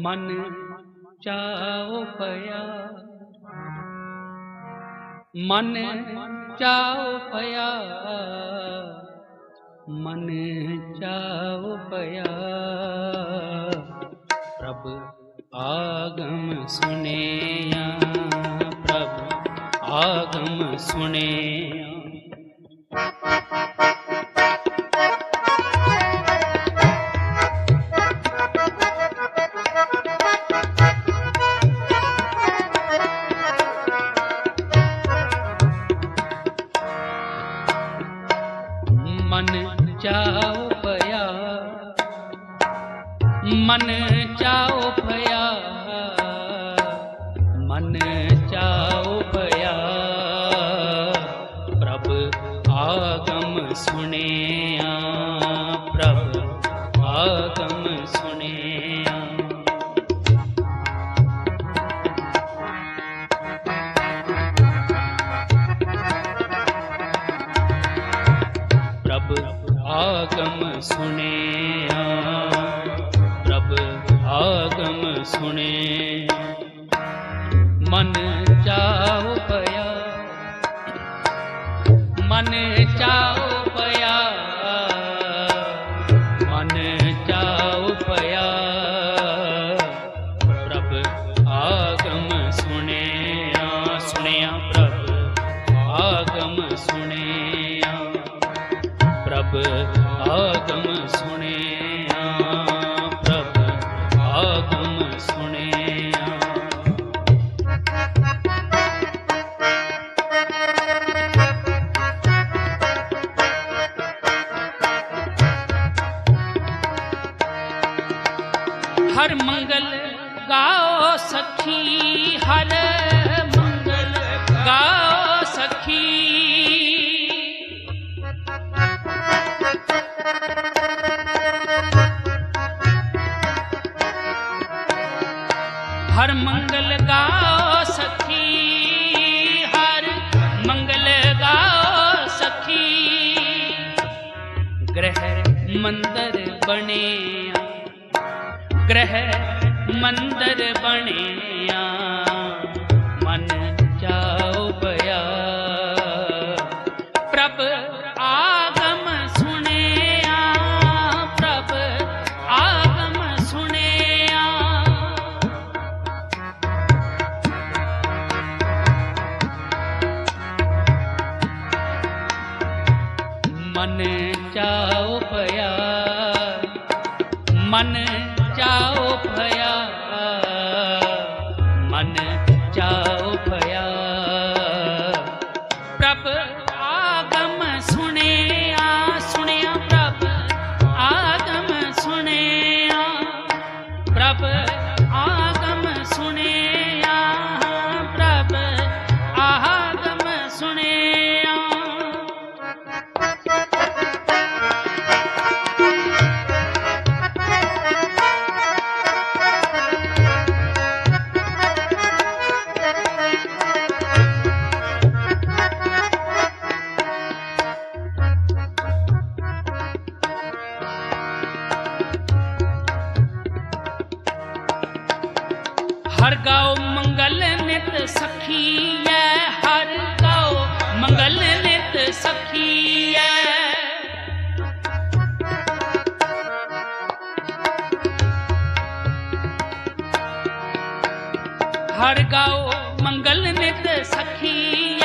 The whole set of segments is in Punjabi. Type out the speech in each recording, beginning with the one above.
ਮਨ ਚਾਉ ਪਿਆ। ਮਨ ਚਾਉ ਪਿਆ। ਮਨ ਚਾਉ ਪਿਆ। ਪ੍ਰਭ ਆਗਮ ਸੁਨੇਆ ਪ੍ਰਭ ਆਗਮ ਸੁਨੇਆ ਮਨ ਚਾਉ ਪਿਆ ਮਨ ਚਾਉ ਪਿਆ ਮਨ ਚਾਉ ਪਿਆ ਪ੍ਰਭ ਆਗਮ ਸੁਣੇ। ਮਨ ਹਰ ਮੰਗਲ ਗਾਓ ਸਖੀ, ਹਰ ਮੰਗਲ ਗਾਓ ਸਖੀ। ਹਰ ਮੰਗਲ ਗਾਓ ਸਖੀ, ਹਰ ਮੰਗਲ ਗਾਓ ਸਖੀ। ਗ੍ਰਹਿ ਮੰਦਰ ਬਣੇ ਗ੍ਰਹਿ ਮੰਦਰ ਬਣਿਆ। ਮਨ ਚਾਉ ਪਿਆ। ਪ੍ਰਭ ਆਗਮ ਹਰ ਗਾਓ ਮੰਗਲ ਨਿਤ ਸਖੀ।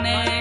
ਮਨ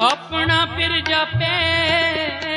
ਆਪਣਾ ਫਿਰ ਜਾਪੇ।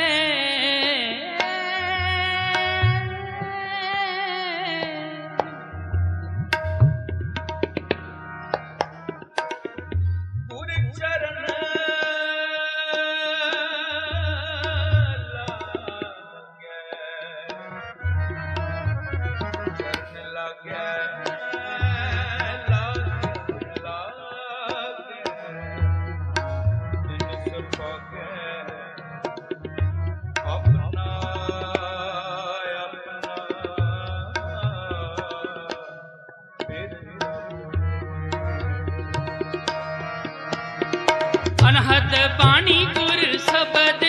ਅਨਹਦ ਬਾਣੀ ਗੁਰ ਸਬਦ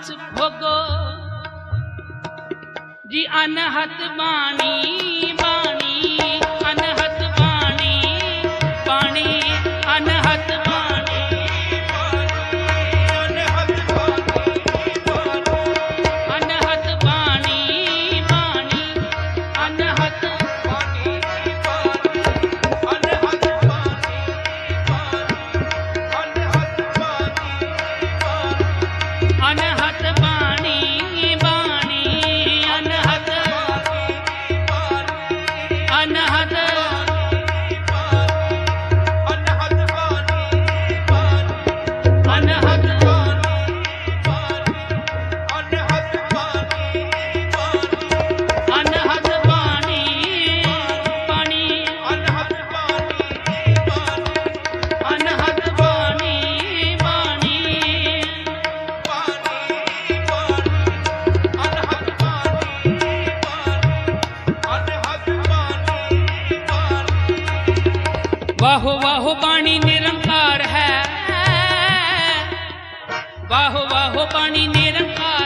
ਬਖਸ਼ ਭੋਗੋ। ਜੀ ਅਨਹਤ ਬਾਣੀ। ਵਾਹੋ ਵਾਹੋ ਬਾਣੀ ਨਿਰੰਕਾਰ ਹੈ। ਵਾਹੋ ਵਾਹੋ ਬਾਣੀ ਨਿਰੰਕਾਰ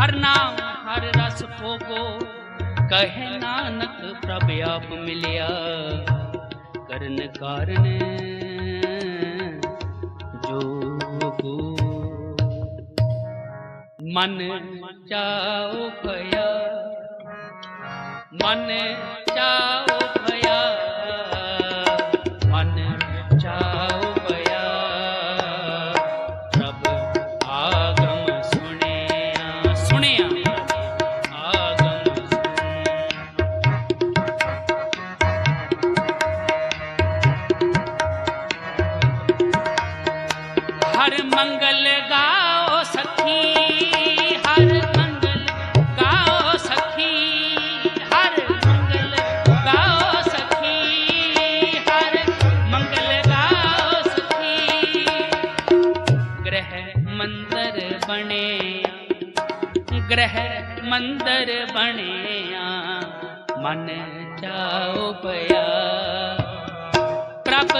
हर नाम हर रस भोगो कहे नानक प्रभ आप मिलिया ਕਰਨ ਕਾਰਨ ਜੋਗੋ ਮਨ ਚਾਉ ਭਇਆ, ਮਨ ਚਾਉ ਭਇਆ। ਮਨ ਚਾਉ ਹਰ ਮੰਗਲ ਗਾਓ ਸਖੀ ਹਰ ਮੰਗਲ ਗਾਓ ਸਖੀ ਹਰ ਮੰਗਲ ਗਾਓ ਸਖੀ ਹਰ ਮੰਗਲ ਗਾਓ ਸਖੀ ਗ੍ਰਹਿ ਮੰਦਰ ਬਣੇ ਗ੍ਰਹਿ ਮੰਦਰ ਬਣਿਆ ਮਨ ਚਾਉ ਪਿਆ ਪ੍ਰਭ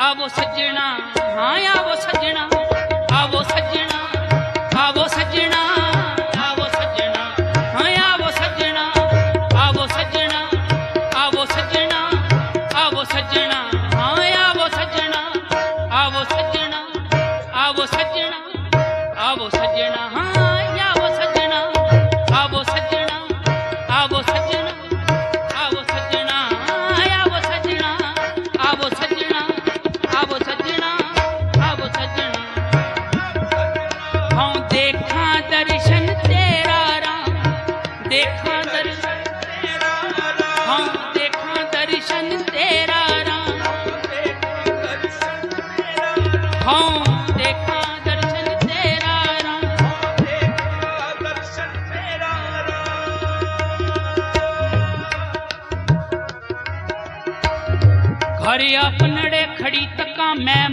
ਆਵੋ ਸੱਜਣਾ ਹਾਂ ਆਵੋ ਸੱਜਣਾ ਆਵੋ ਸੱਜਣਾ।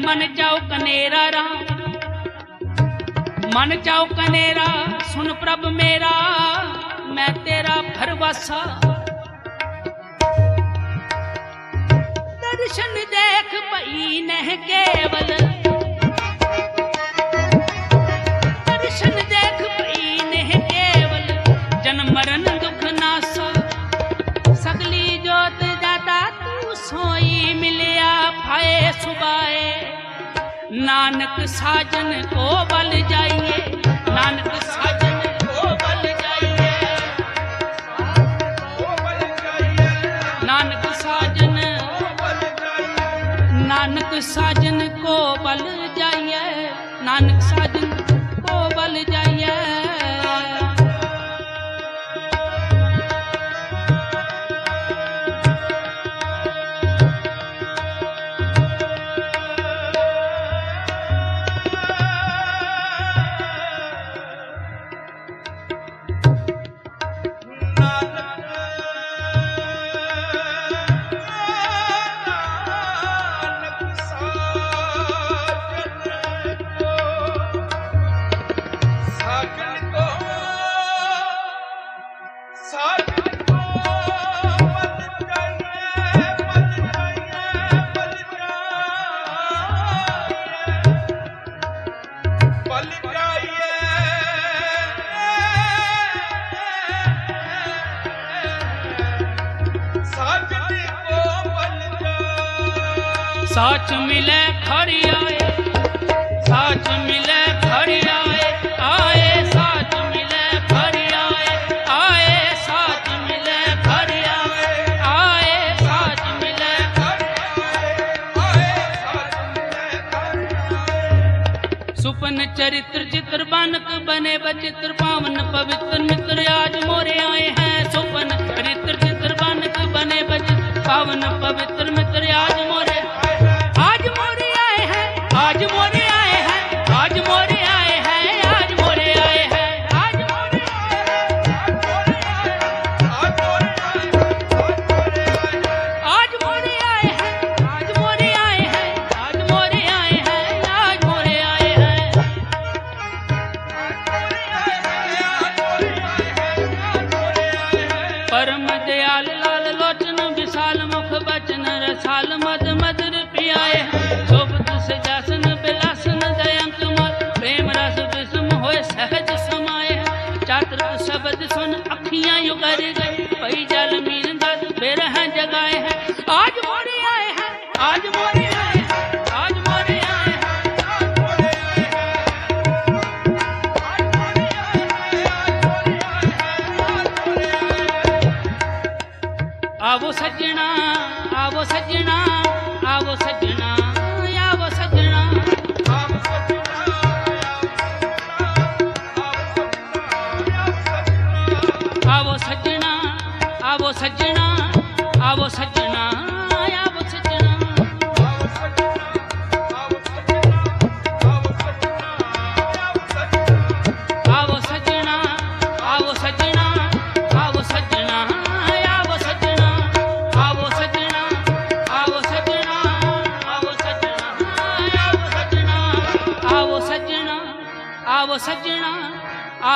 ਮਨ ਚਾਉ ਕਨੇਰਾ ਰਾਮ। ਮਨ ਚਾਉ ਕਨੇਰਾ ਸੁਣ ਪ੍ਰਭ ਮੇਰਾ, ਮੈਂ ਤੇਰਾ ਭਰਵਾਸਾ। ਦਰਸ਼ਨ ਦੇਖ ਭਈ ਨਹਿ ਕੇਵਲ। ਨਾਨਕ ਸਾਜਨ ਕੋ ਬਲ ਜਾਈਏ ਨਾਨਕ ਸਾਜਨ साच मिले खड़ी आए, साच मिले खड़ी आए आए साच मिले खड़ी आए आए साच मिले खड़ी आए आए साच मिले सुपन चरित्र चित्र बानक बने बचित्र पावन पवित्र मित्र आज मोरे आए हैं। सुपन चरित्र चित्र बानक बने बचित्र पावन पवित्र मित्र आज मोरे জীবনে जगाए हैं आज मोरे आए हैं आज मोरे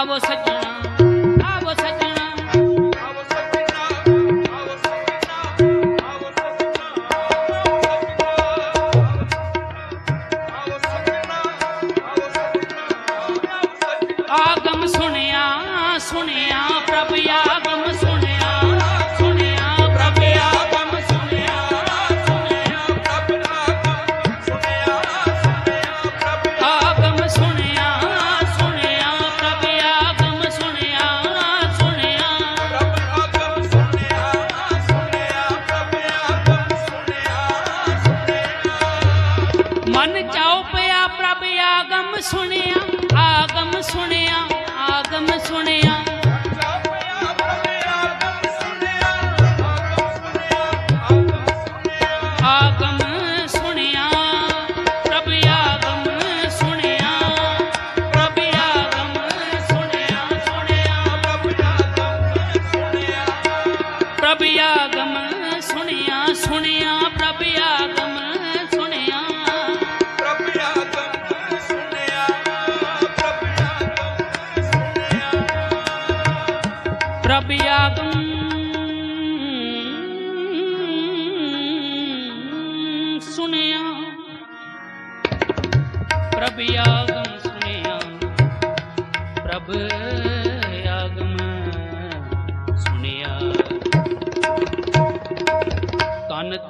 ਆਵੋ ਸੱਜਣਾ। दिया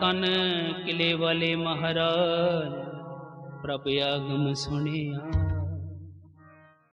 ਤਨ ਕਿਲੇ ਵਾਲੇ ਮਹਾਰਾਜ ਪ੍ਰਭ ਆਗਮ ਸੁਣਿਆ।